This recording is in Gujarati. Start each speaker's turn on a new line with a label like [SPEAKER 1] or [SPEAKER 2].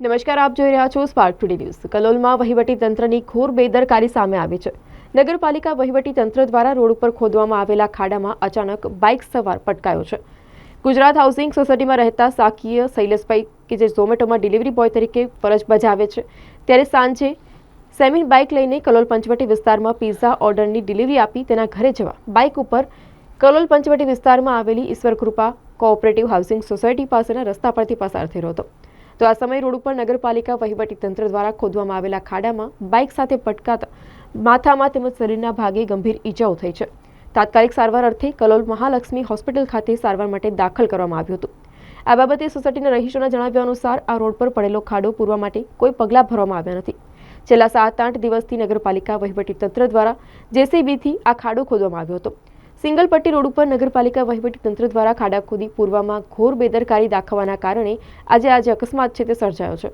[SPEAKER 1] નમસ્કાર, આપ જોઈ રહ્યા છો સ્પાર્ક ટુડે ન્યૂઝ કલોલમાં વહીવટી તંત્રની ઘોર બેદરકારી સામે આવી છે. નગરપાલિકા વહીવટી તંત્ર દ્વારા રોડ ઉપર ખોદવામાં આવેલા ખાડામાં અચાનક બાઇક સવાર પટકાયો છે. ગુજરાત હાઉસિંગ સોસાયટીમાં રહેતા સાકીય શૈલેષભાઈ, કે જે ઝોમેટોમાં ડિલિવરી બોય તરીકે ફરજ બજાવે છે, ત્યારે સાંજે સેમી બાઇક લઈને કલોલ પંચવટી વિસ્તારમાં પિઝા ઓર્ડરની ડિલિવરી આપી તેના ઘરે જવા બાઇક ઉપર કલોલ પંચવટી વિસ્તારમાં આવેલી ઈશ્વર કૃપા કોઓપરેટિવ હાઉસિંગ સોસાયટી પાસેના રસ્તા પરથી પસાર રહ્યો હતો. તો આ સમયે રોડ ઉપર નગરપાલિકા વહીવટી તંત્ર દ્વારા ખોદવામાં આવેલા ખાડામાં બાઇક સાથે પટકાતા માથામાં તેમજ શરીરના ભાગે ગંભીર ઈજાઓ થઈ છે. તાત્કાલિક સારવાર અર્થે કલોલ મહાલક્ષ્મી હોસ્પિટલ ખાતે સારવાર માટે દાખલ કરવામાં આવ્યું હતું. આ બાબતે સોસાયટીના રહીશોના જણાવ્યા અનુસાર આ રોડ પર પડેલો ખાડો પૂરવા માટે કોઈ પગલાં ભરવામાં આવ્યા નથી. છેલ્લા સાત આઠ દિવસથી નગરપાલિકા વહીવટી તંત્ર દ્વારા જેસીબીથી આ ખાડો ખોદવામાં આવ્યો હતો. સિંગલ પટ્ટી રોડ ઉપર નગરપાલિકા તંત્ર દ્વારા ખાડા ખોદી પૂર્વમાં ઘોર બેદરકારી દાખવવાના કારણે આજે આજે અકસ્માત છે તે સર્જાયો છે.